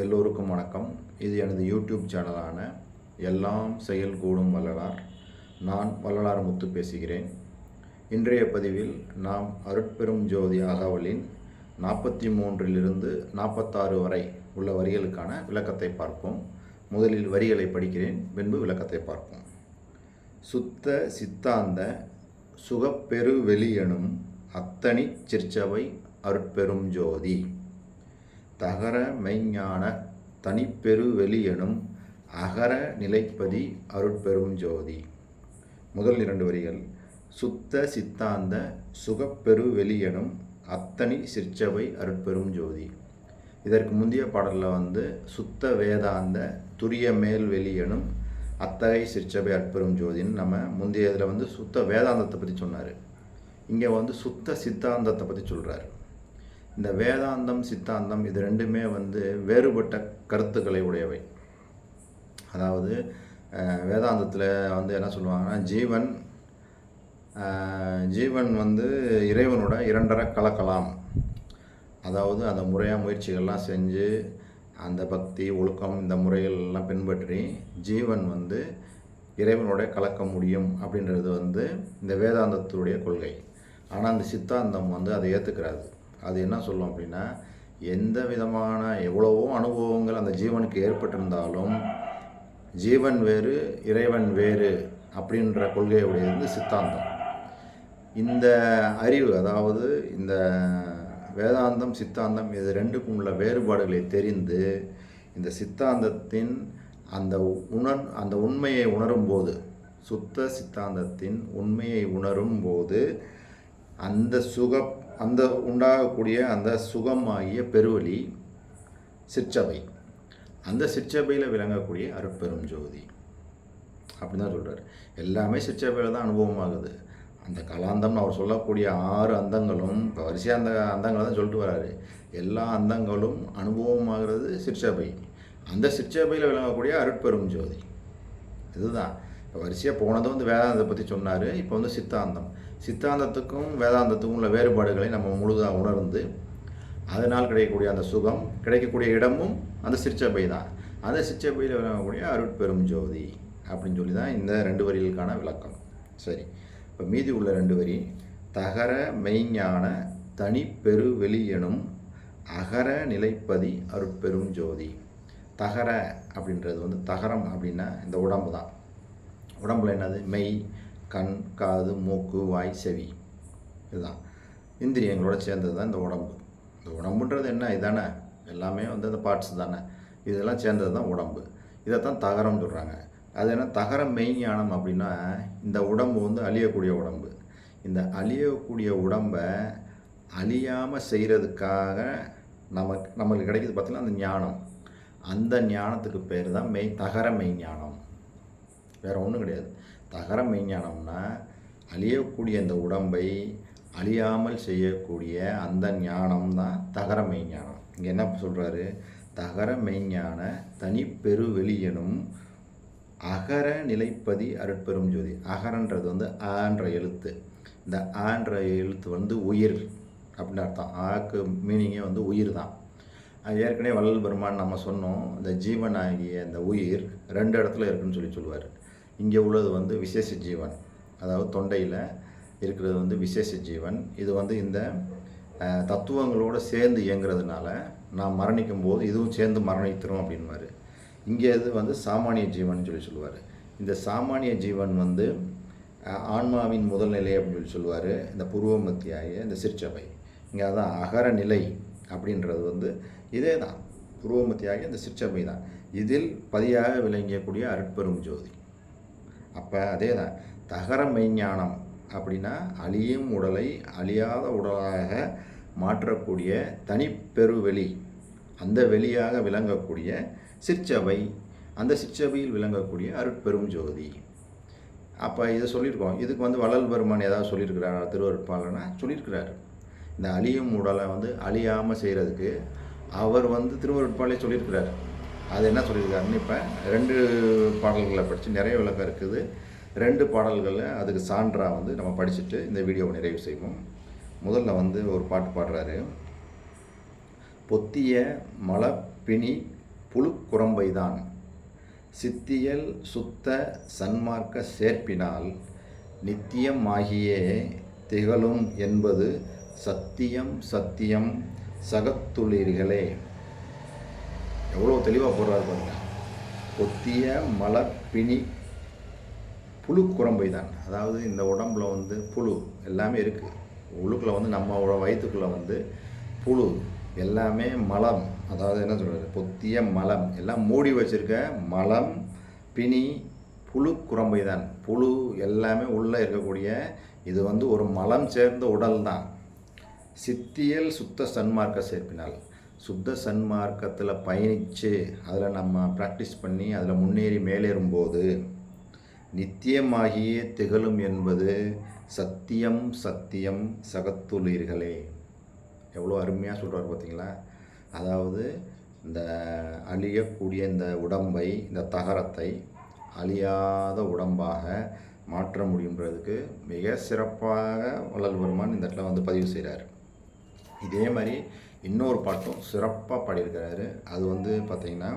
எல்லோருக்கும் வணக்கம். இது எனது யூடியூப் சேனலான எல்லாம் செயல் கூடும் வள்ளலார். நான் வள்ளலார் முத்து பேசுகிறேன். இன்றைய பதிவில் நாம் அருட்பெரும் ஜோதி அகவலின் நாற்பத்தி மூன்றிலிருந்து நாற்பத்தாறு வரை உள்ள வரிகளுக்கான விளக்கத்தை பார்ப்போம். முதலில் வரிகளை படிக்கிறேன் பின்பு விளக்கத்தை பார்ப்போம். சுத்த சித்தாந்த சுகப்பெரு வெளியெனும் அத்தனி சிற்சபை அருட்பெரும் ஜோதி. தகர மெய்ஞான தனிப்பெரு வெளியெனும் அகர நிலைப்பதி அருட்பெரும் ஜோதி. முதல் இரண்டு வரிகள். சுத்த சித்தாந்த சுகப்பெரு வெளியெனும் அத்தனி சிற்சபை அருட்பெரும் ஜோதி. இதற்கு முந்தைய பாடலில் வந்து சுத்த வேதாந்த துரிய மேல் வெளியெனும் அத்தகை சிற்சபை அற்பெரும் ஜோதின்னு நம்ம முந்தைய இதில் வந்து சுத்த வேதாந்தத்தை பற்றி சொன்னார். இங்கே வந்து சுத்த சித்தாந்தத்தை பற்றி சொல்கிறார் இந்த வேதாந்தம் சித்தாந்தம் இது ரெண்டுமே வந்து வேறுபட்ட கருத்துக்களை உடையவை. அதாவது வேதாந்தத்தில் வந்து என்ன சொல்லுவாங்கன்னா ஜீவன் ஜீவன் வந்து இறைவனோட இரண்டரை கலக்கலாம் அதாவது அந்த முறையாக முயற்சிகள்லாம் செஞ்சு அந்த பக்தி ஒழுக்கம் இந்த முறைகள்லாம் பின்பற்றி ஜீவன் வந்து இறைவனோட கலக்க முடியும் அப்படின்றது வந்து இந்த வேதாந்தத்துடைய கொள்கை. ஆனால் அந்த சித்தாந்தம் வந்து அதை ஏற்றுக்கிறாது அது என்ன சொல்லும் அப்படின்னா எந்த விதமான எவ்வளவோ அனுபவங்கள் அந்த ஜீவனுக்கு ஏற்பட்டிருந்தாலும் ஜீவன் வேறு இறைவன் வேறு அப்படின்ற கொள்கையுடையது வந்து சித்தாந்தம். இந்த அறிவு அதாவது இந்த வேதாந்தம் சித்தாந்தம் இது ரெண்டுக்கும் உள்ள வேறுபாடுகளை தெரிந்து இந்த சித்தாந்தத்தின் அந்த உணர் அந்த உண்மையை உணரும் போது சுத்த சித்தாந்தத்தின் உண்மையை உணரும் போது அந்த சுக அந்த உண்டாகக்கூடிய அந்த சுகமாகிய பெருவழி சிற்சபை. அந்த சிற்சபையில் விளங்கக்கூடிய அருட்பெரும் ஜோதி. அப்படி தான் சொல்கிறார் எல்லாமே சிற்சபையில் தான் அனுபவமாகுது. அந்த கலாந்தம்னு அவர் சொல்லக்கூடிய ஆறு அந்தங்களும் இப்போ வரிசையாக அந்த அந்தங்களை தான் சொல்லிட்டு வராரு. எல்லா அந்தங்களும் அனுபவமாகிறது சிற்சபை. அந்த சிற்சபையில் விளங்கக்கூடிய அருட்பெரும் ஜோதி. இதுதான். வரிசையாக போனதும் வந்து வேதாந்தத்தை பற்றி சொன்னார். இப்போ வந்து சித்தாந்தம். சித்தாந்தத்துக்கும் வேதாந்தத்துக்கும் உள்ள வேறுபாடுகளை நம்ம முழுதாக உணர்ந்து அதனால் கிடைக்கக்கூடிய அந்த சுகம் கிடைக்கக்கூடிய இடமும் அந்த சிற்சபை தான் அந்த சிற்சபையில் விளங்கக்கூடிய அருட்பெரும் ஜோதி அப்படின்னு சொல்லி தான் இந்த ரெண்டு வரிகளுக்கான விளக்கம். சரி. இப்போ மீதி உள்ள ரெண்டு வரி தகர மெய்ஞான தனி பெரு எனும் அகர நிலைப்பதி அருட்பெரும் ஜோதி. தகர அப்படின்றது வந்து தகரம் அப்படின்னா இந்த உடம்பு தான் உடம்புல என்னது? மெய் கண் காது மூக்கு வாய் செவி. இதுதான். இந்திரியங்களோட சேர்ந்தது தான் இந்த உடம்பு. இந்த உடம்புன்றது என்ன? இதானே? எல்லாமே வந்து அந்த பார்ட்ஸ் தானே? இதெல்லாம் சேர்ந்தது தான் உடம்பு. இதை தான் தகரம் சொல்கிறாங்க அது என்ன? தகர மெய்ஞானம் அப்படின்னா இந்த உடம்பு வந்து அழியக்கூடிய உடம்பு. இந்த அழியக்கூடிய உடம்பை அழியாமல் செய்கிறதுக்காக நமக்கு நம்மளுக்கு கிடைக்கிது பார்த்தீங்கன்னா அந்த ஞானம். அந்த ஞானத்துக்கு பேர் தான் மெய் தகர மெய் ஞானம் வேறு ஒன்றும் கிடையாது. தகர மெய்ஞானம்னா அழியக்கூடிய இந்த உடம்பை அழியாமல் செய்யக்கூடிய அந்த ஞானம் தான் தகர மெய்ஞானம் இங்கே என்ன சொல்கிறாரு தகர மெய்ஞான தனிப்பெரு வெளியெனும் அகர நிலைப்பதி அருட்பெரும் ஜோதி. அகரன்றது வந்து ஆன்ற எழுத்து. இந்த ஆன்ற எழுத்து வந்து உயிர் அப்படின்னு அர்த்தம். ஆக்கு மீனிங்கே வந்து உயிர் தான் அது ஏற்கனவே வள்ளல் பெருமான் நம்ம சொன்னோம் இந்த ஜீவன் ஆகிய இந்த உயிர் ரெண்டு இடத்துல இருக்குன்னு சொல்லி சொல்லுவார். இங்கே உள்ளது வந்து விசேஷ ஜீவன். அதாவது தொண்டையில் இருக்கிறது வந்து விசேஷ ஜீவன். இது வந்து இந்த தத்துவங்களோடு சேர்ந்து இயங்குறதுனால நான் மரணிக்கும் போது இதுவும் சேர்ந்து மரணித்திரும் அப்படின்வார் இங்கே இது வந்து சாமானிய ஜீவன் சொல்லி சொல்லுவார். இந்த சாமானிய ஜீவன் வந்து ஆன்மாவின் முதல் நிலை அப்படின்னு சொல்லி சொல்லுவார். இந்த பூர்வமத்தியாய இந்த சிற்சபை. இங்கே அதான் அகர நிலை அப்படின்றது வந்து இதே தான் பூர்வமத்தியாகிய இந்த சிற்சபை தான். இதில் பதியாக விளங்கக்கூடிய அருட்பெரும் ஜோதி. அப்போ அதே தான். தகர மெய்ஞானம் அப்படின்னா அழியும் உடலை அழியாத உடலாக மாற்றக்கூடிய தனிப்பெருவெளி அந்த வெளியாக விளங்கக்கூடிய சிற்சபை அந்த சிற்சபையில் விளங்கக்கூடிய அருட்பெரும் ஜோதி. அப்போ இதை சொல்லியிருக்கோம். இதுக்கு வந்து வள்ளல் பெருமான் ஏதாவது சொல்லியிருக்கிறாரா? திருவருட்பாளனா சொல்லியிருக்கிறாரு. இந்த அழியும் உடலை வந்து அழியாமல் செய்கிறதுக்கு அவர் வந்து திருவருட்பாலே சொல்லியிருக்கிறார். அது என்ன சொல்லியிருக்காருன்னு இப்போ ரெண்டு பாடல்களை படித்து நிறைய விளக்கம் இருக்குது. ரெண்டு பாடல்களில் அதுக்கு சான்றாக வந்து நம்ம படிச்சுட்டு இந்த வீடியோவை நிறைவு செய்வோம். முதல்ல வந்து ஒரு பாட்டு பாடுறாரு. பொத்திய மலப்பிணி புழுக்குரம்பைதான். சித்தியல் சுத்த சன்மார்க்க சேர்ப்பினால் நித்தியமாகியே திகழும் என்பது சத்தியம் சத்தியம் சகத்துளிர்களே. எவ்வளோ தெளிவாக போடுறாரு பாருங்க. பொத்திய மலப்பிணி புழு குரம்பை தான். அதாவது இந்த உடம்புல வந்து புழு எல்லாமே இருக்குது உள்ளுக்குள்ளே வந்து நம்ம வயிற்றுக்குள்ளே வந்து புழு எல்லாமே மலம். அதாவது என்ன சொல்கிறது பொத்திய மலம். எல்லாம் மூடி வச்சுருக்க மலம் பிணி புழு குரம்பை தான். புழு எல்லாமே உள்ளே இருக்கக்கூடிய இது வந்து ஒரு மலம் சேர்ந்த உடல் தான். சித்தியல் சுத்த சன்மார்க்க சேர்ப்பினால். சுத்த சன்மார்க்கத்தில் பயணித்து அதில் நம்ம ப்ராக்டிஸ் பண்ணி அதில் முன்னேறி மேலேறும்போது நித்தியமாகியே திகழும் என்பது சத்தியம் சத்தியம் சகத்துளீர்களே. எவ்வளோ அருமையாக சொல்கிறார் பார்த்தீங்களா அதாவது இந்த அழியக்கூடிய இந்த உடம்பை இந்த தகரத்தை அழியாத உடம்பாக மாற்ற முடியுன்றதுக்கு மிக சிறப்பாக வள்ளல் பெருமான் இந்த இடத்துல வந்து பதிவு செய்கிறார் இதே மாதிரி இன்னொரு பாட்டும் சிறப்பாக பாடியிருக்கிறாரு. அது வந்து பார்த்திங்கன்னா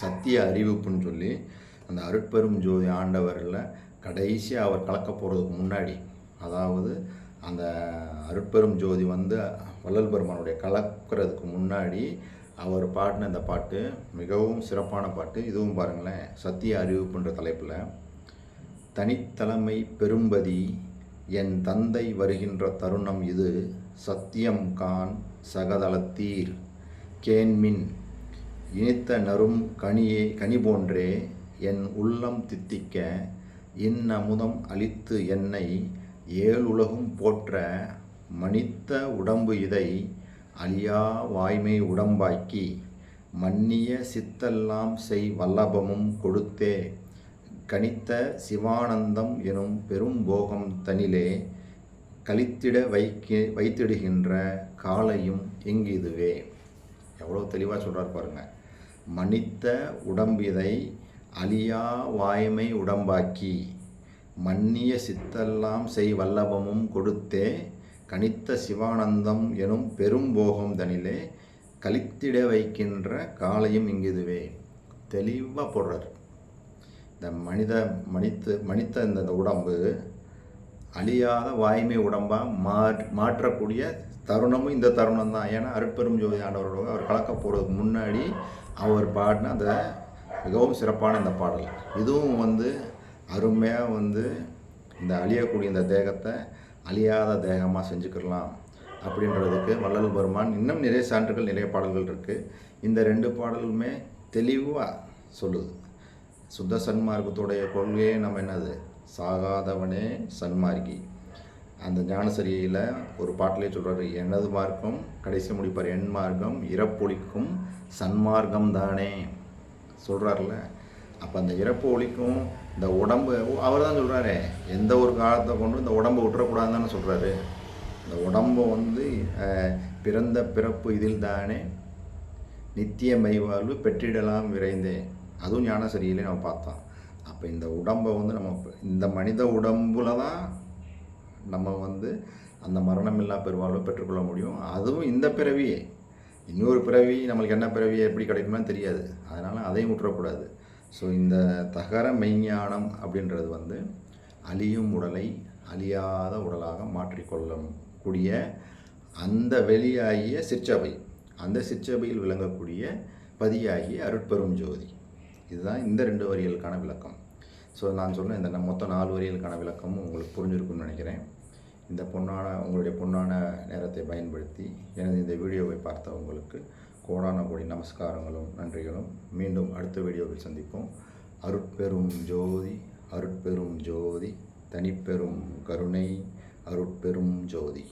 சத்திய அறிவிப்புன்னு சொல்லி அந்த அருட்பெரும் ஜோதி ஆண்டவரில் கடைசியாக அவர் கலக்க போகிறதுக்கு முன்னாடி அதாவது அந்த அருட்பெரும் ஜோதி வந்து வள்ளல் பெருமானுடைய கலக்கிறதுக்கு முன்னாடி அவர் பாடின இந்த பாட்டு மிகவும் சிறப்பான பாட்டு. இதுவும் பாருங்களேன் சத்திய அறிவிப்புன்ற தலைப்பில் தனித்தலைமை பெரும்பதி என் தந்தை வருகின்ற தருணம் இது. சத்தியம் கான் சகதளத்தீர். கேன்மின் இனித்த நரும் கனியே கனி போன்றே என் உள்ளம் தித்திக்க இன்னமுதம் அளித்து என்னை ஏழுலகும் போற்ற மனித்த உடம்பு இதை அழியா வாய்மை உடம்பாக்கி மன்னிய சித்தெல்லாம் செய் வல்லபமும் கொடுத்தே கணித்த சிவானந்தம் எனும் பெரும் போகம் தனிலே கழித்திட வைக்க வைத்திடுகின்ற காலையும் எங்கிதுவே எவ்வளோ தெளிவாக சொல்கிறார் பாருங்கள் மன்னித்த உடம்பிதை அழியா வாய்மை உடம்பாக்கி மன்னிய சித்தெல்லாம் செய் வல்லபமும் கொடுத்தே கணித்த சிவானந்தம் எனும் பெரும் போகம் தனிலே கழித்திட வைக்கின்ற காலையும் இங்கிதுவே. தெளிவாக போடுறார். இந்த மனித மனித்து மனித இந்த இந்த உடம்பு அழியாத வாய்மை உடம்பாக மா மாற்றக்கூடிய தருணமும் இந்த தருணம் தான் ஏன்னா அருட்பெரும் ஜோதி ஆண்டவரோட அவர் கலக்க போகிறதுக்கு முன்னாடி அவர் பாடின அந்த மிகவும் சிறப்பான இந்த பாடல். இதுவும் வந்து அருமையாக வந்து இந்த அழியக்கூடிய இந்த தேகத்தை அழியாத தேகமாக செஞ்சுக்கிடலாம் அப்படின்றதுக்கு வள்ளல் பெருமான் இன்னும் நிறைய சான்றுகள் நிறைய பாடல்கள் இருக்குது இந்த ரெண்டு பாடலுமே தெளிவாக சொல்லுது. சுத்த சன்மார்க்கத்துடைய கொள்கையே நம்ம என்னது? சாகாதவனே சன்மார்க்கி. அந்த ஞானசரியில் ஒரு பாட்டிலே சொல்கிறாரு எனது மார்க்கம் கடைசி முடிப்பார் என் மார்க்கம் இறப்பொழிக்கும் சன்மார்க்கம் தானே. சொல்கிறார்ல அப்போ அந்த இறப்பு ஒழிக்கும் இந்த உடம்பு அவர் தான் சொல்கிறாரு எந்த ஒரு காலத்தை கொண்டு இந்த உடம்பை விட்டுறக்கூடாதுன்னு சொல்கிறாரு இந்த உடம்பை வந்து பிறந்த பிறப்பு இதில் தானே நித்திய மைவாழ்வு பெற்றிடலாம் விரைந்தேன் அதுவும் ஞானசரியிலே நம்ம பார்த்தோம். அப்போ இந்த உடம்பை வந்து நம்ம இந்த மனித உடம்புல தான் நம்ம வந்து அந்த மரணமில்லா பெருவாழ்வை பெற்றுக்கொள்ள முடியும். அதுவும் இந்த பிறவியே. இன்னொரு பிறவி நம்மளுக்கு என்ன பிறவி எப்படி கிடைக்கும்னு தெரியாது. அதனால் அதையும் விட்டுறக்கூடாது. ஸோ இந்த தகர மெய்ஞானம் அப்படின்றது வந்து அழியும் உடலை அழியாத உடலாக மாற்றிக்கொள்ளக்கூடிய அந்த வெளியாகிய சிற்சபை. அந்த சிற்சபையில் விளங்கக்கூடிய பதியாகிய அருட்பெரும் ஜோதி. இதுதான் இந்த ரெண்டு வரிகளுக்கான விளக்கம். ஸோ நான் சொன்ன இந்த மொத்தம் நாலு வரிகளுக்கான விளக்கமும் உங்களுக்கு புரிஞ்சிருக்கும்னு நினைக்கிறேன். இந்த பொன்னான உங்களுடைய பொன்னான நேரத்தை பயன்படுத்தி எனது இந்த வீடியோவை பார்த்த உங்களுக்கு கோடான கோடி நமஸ்காரங்களும் நன்றிகளும். மீண்டும் அடுத்த வீடியோவில் சந்திப்போம். அருட்பெரும் ஜோதி அருட்பெரும் ஜோதி தனிப்பெரும் கருணை அருட்பெரும் ஜோதி.